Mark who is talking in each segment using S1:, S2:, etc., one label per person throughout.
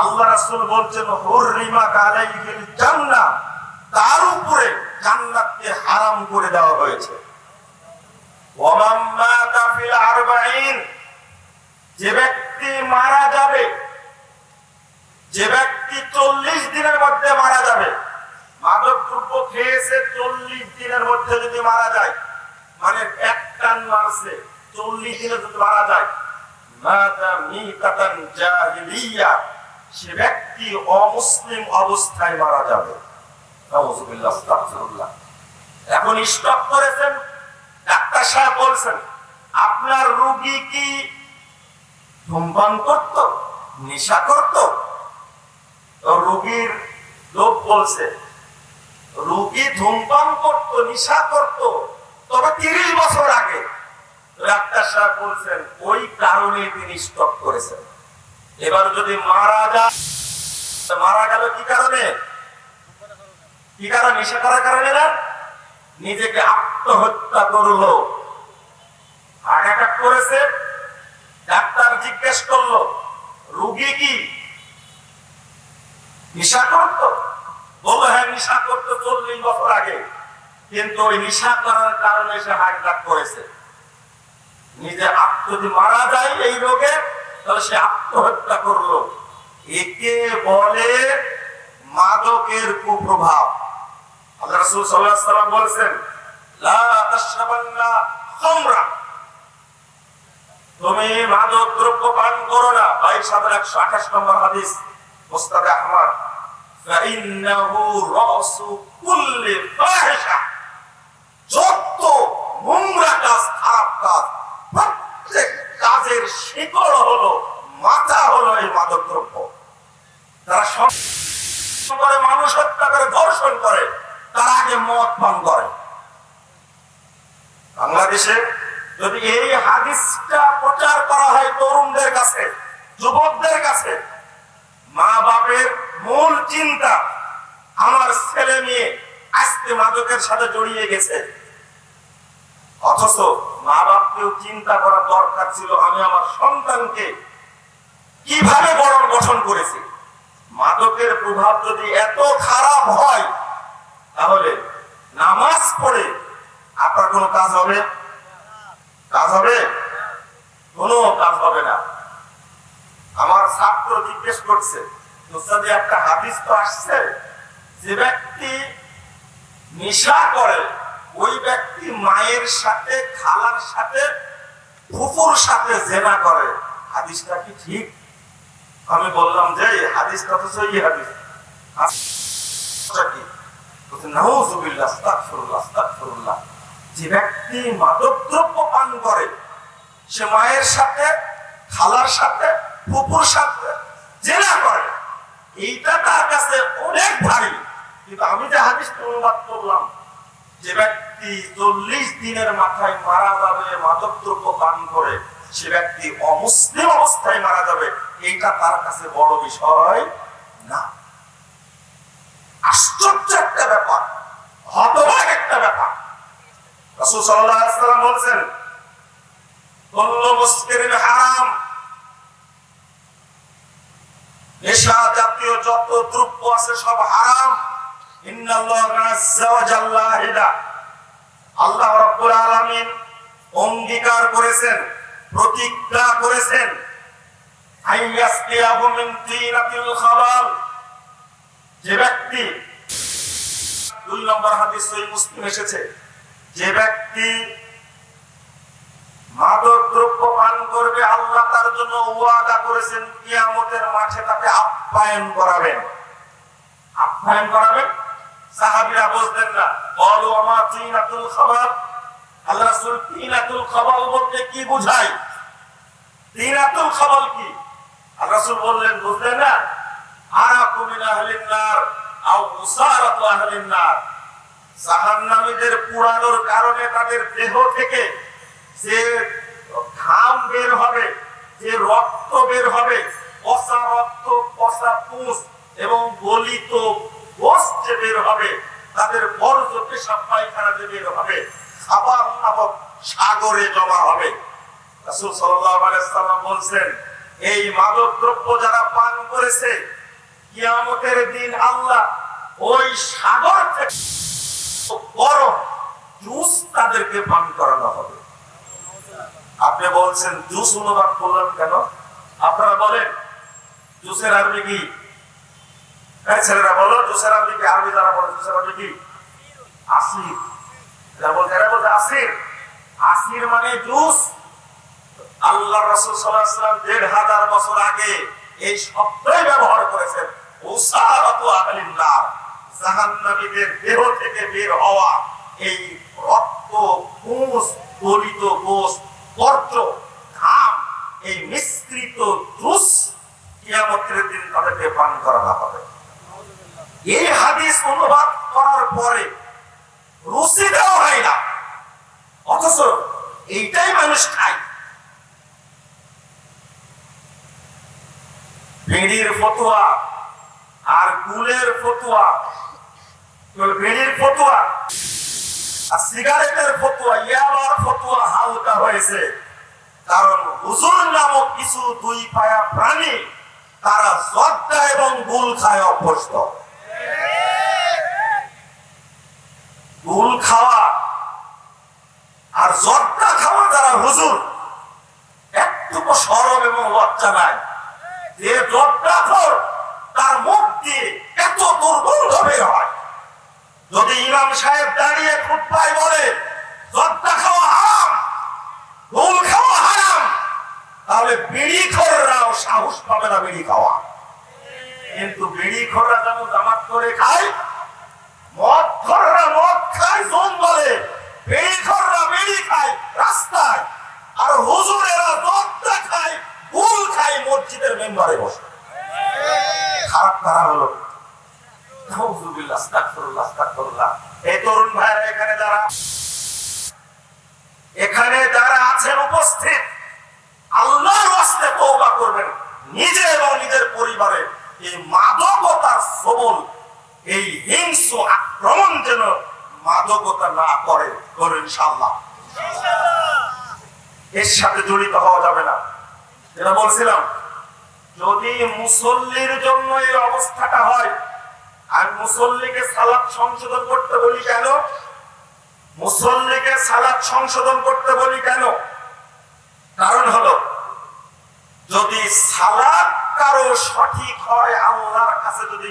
S1: আল্লাহ রাসূল বলছেন, হুররিমা আলাইহিল জান্নাহ তার উপরে জান্নাতকে হারাম করে দেওয়া হয়েছে। ওয়ামান মাতা ফিল যে ব্যক্তি মারা যাবে, যে ব্যক্তি চল্লিশ দিনের মধ্যে মারা যাবে মাদক দ্রব্য খেয়েছে চল্লিশ দিনের মধ্যে যদি মারা যায় মানে এক টান মারছে, চল্লিশ দিনে যদি মারা যায়, মাতা মিতাতান জাহিলিয়া। সে ব্যক্তি অমুসলিম অবস্থায় মারা যাবে। এখন স্টক করেছেন, ডাক্তার সাহেব বলছেন, আপনার রুগী কি ধূমপান করত, নেশা করত? রোগীর লোক বলছে, রুগী ধূমপান করত, নেশা করত, তবে তিরিশ বছর আগে। ডাক্তার সাহেব বলছেন, ওই কারণে তিনি স্টক করেছেন। এবার যদি মারা যায় মারা গেল কি কারণে? কি কারণে? নেশা করার কারণে না? নিজেকে আত্মহত্যা করল। হার্ট অ্যাটাক করেছে। ডাক্তার জিজ্ঞেস করল, রুগী কি? নেশা করত। বলল হ্যাঁ নেশা করতো চল্লিশ বছর আগে। কিন্তু ওই নেশা করার কারণে সে হার্ট অ্যাটাক করেছে। নিজে আত্ম যদি মারা যায় এই রোগে তাহলে সে আত্মহত্যা করল। একে বলে মাদকের কুপ্রভাব। আল্লাহ তুমি মাদক দ্রব্য পান করো না। বাইশ হাজার একশো আঠাশ নম্বর হাদিস, মোস্তাদে আহমদ যত মুমরা কাজ বাংলাদেশে যদি এই হাদিসটা প্রচার করা হয় তরুণদের কাছে, যুবকদের কাছে, মা বাপের মূল চিন্তা আমার ছেলে মেয়ে আজকে মাদকের সাথে জড়িয়ে গেছে। অথচ মা বাপকেও চিন্তা করার দরকার ছিল, আমি আমার সন্তানকে কীভাবে বরণ গঠন করেছি? মাদকের প্রভাব যদি এত খারাপ হয়, তাহলে নামাজ পড়ে আপনার কোনো কাজ হবে? কাজ হবে? কোনো কাজ হবে না। আমার ছাত্র জিজ্ঞেস করছে একটা হাদিস তো আসছে যে ব্যক্তি নেশা করে ওই ব্যক্তি মায়ের সাথে খালার সাথে ফুফুর সাথে জেনা করে। হাদিসটা কি ঠিক? আমি বললাম যে হাদিসটা তো সহি হাদিস। কি? নাউজুবিল্লাহ, আস্তাগফিরুল্লাহ, আস্তাগফিরুল্লাহ। যে ব্যক্তি মাদকদ্রব্য পান করে, সে মায়ের সাথে, খালার সাথে ফুপুর সাথে জেনা করে। এইটা তার কাছে অনেক ভারী। কিন্তু আমি যে হাদিস অনুবাদ করলাম, যে ব্যক্তি চল্লিশ দিনের মাথায় মারা যাবে, মাদকদ্রব্য পান করে, সে ব্যক্তি অমুসলিম অবস্থায় মারা যাবে, এইটা তার কাছে বড় বিষয় না আশ্চর্য একটা ব্যাপার হতবাক একটা ব্যাপার রাসূল সাল্লাল্লাহু আলাইহি কুল্লু মুসকিরিন হারাম। নেশা জাতীয় যত দ্রব্য আছে সব হারাম। আল্লাহ আলামিন অঙ্গীকার করেছেন, প্রতিজ্ঞা করেছেন। যে ব্যক্তি, দুই নম্বর হাদিস মুসলিম এসেছে যে ব্যক্তি মাদক দ্রব্য পান করবে, আল্লাহ তার জন্য ওয়াদা করেছেন, কিয়ামতের মাঠে তাকে আপ্যায়ন করাবেন। আপ্যায়ন করাবেন? সাহাবীরা বুঝলেন না। বলো আমার তিনাতুল খাবার? আল্লাহ খাবার বলতে কি বোঝায়? তিনাতুল খাবার কি? আল্লাহ রাসূল বললেন, বুঝলেন না? আরাকু মিন আহলিন নার আও আহলিন নার। জাহান্নামীদের পুরানোর কারণে তাদের দেহ থেকে যে ঘাম বের হবে, যে রক্ত বের হবে, পচা রক্ত, পচা পুষ এবং গলিত গোস যে বের হবে, তাদের বর্জ্য পেশাব পায়খানা যে বের হবে, খাবার নামক সাগরে জমা হবে। রাসূল সাল্লাল্লাহু আলাইহি সাল্লাম এই মাদক দ্রব্য যারা পান করেছে, কিয়ামতের দিন আল্লাহ ওই সাগর থেকে তাদেরকে পান করানো হবে। আপনি বলছেন, জুস অনুবাদ করলেন কেন? আপনারা বলেন, জুসের আরবি কি? ছেলেরা বলো জুসের আরবি কি? আরবি যারা বলে, জুসের আরবি কি? আসির। এরা বলছে, এরা আসির। মানে জুস। আল্লাহ রসুল দেড় হাজার বছর আগে এই শব্দই ব্যবহার করেছেন নার। জাহান্নামীদের দেহ থেকে বের হওয়া এই রক্ত কুস গলিত গোস বর্জ্য, ঘাম, এই মিশ্রিত জুস কিয়ামতের দিন তাদেরকে পান করানো হবে। এই হাদিস অনুবাদ করার পরে রুচি দেওয়া হয় না। অথচ এইটাই মানুষ খায়। বেড়ির ফতুয়া আর গুলের ফতুয়া বেড়ির ফতুয়া। আর সিগারেটের ফতুয়া ইয়াবার ফতুয়া হালকা হয়েছে। কারণ হুজুর নামক কিছু দুই পায়া প্রাণী, তারা জর্দা এবং গুল খায় অভ্যস্ত। গুল খাওয়া আর জর্দা খাওয়া যারা হুজুর, একটুকু সরব এবং লজ্জা নাই। যে জর্দা খোর তার মুখ দিয়ে এত দুর্গন্ধ বের হয় যদি ইমাম সাহেব দাঁড়িয়ে খুব বলে জর্দা খাওয়া হারাম গুল খাওয়া হারাম তাহলে বিড়ি খোররাও সাহস পাবে না বিড়ি খাওয়া কিন্তু বিড়ি খোররা যেমন জামাত করে খায় মদ মদ খায়, জোন বলে। বিড়ি খায় রাস্তায়। আর হুজুরেরা খায় খায় মসজিদের মেম্বারে বসে। খারাপ তারা হলো। এই তরুণ এখানে যারা এখানে যারা আছেন উপস্থিত তওবা করবেন। নিজে এবং নিজের পরিবারে এই মাদকতার সবল এই হিংস্র আক্রমণ যেন মাদকতা না করে করুন ইনশাআল্লাহ। এর সাথে জড়িত হওয়া যাবে না। যেটা বলছিলাম, যদি মুসল্লির জন্য এই অবস্থাটা হয়, আর মুসল্লিকে সালাদ সংশোধন করতে বলি কেন? মুসল্লিকে সালাদ সংশোধন করতে বলি কেন? কারণ হলো, যদি সালাদ কারও সঠিক হয়, আল্লাহর কাছে যদি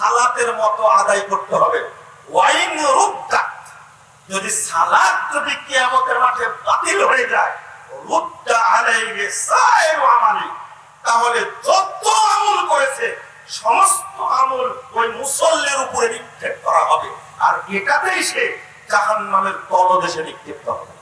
S1: সালাতের মতো আদায় করতে হবে। ওয়াইন রুদ্দাত যদি সালাত যদি কিয়ামতের মাঠে বাতিল হয়ে যায়, রুদ্দা আলাইহি সাইরু আমালি। তাহলে যত আমল করেছে, সমস্ত আমল ওই মুসল্লির উপরে নিক্ষেপ করা হবে। আর এটাতেই সে জাহান্নামের তলদেশে নিক্ষেপ হবে।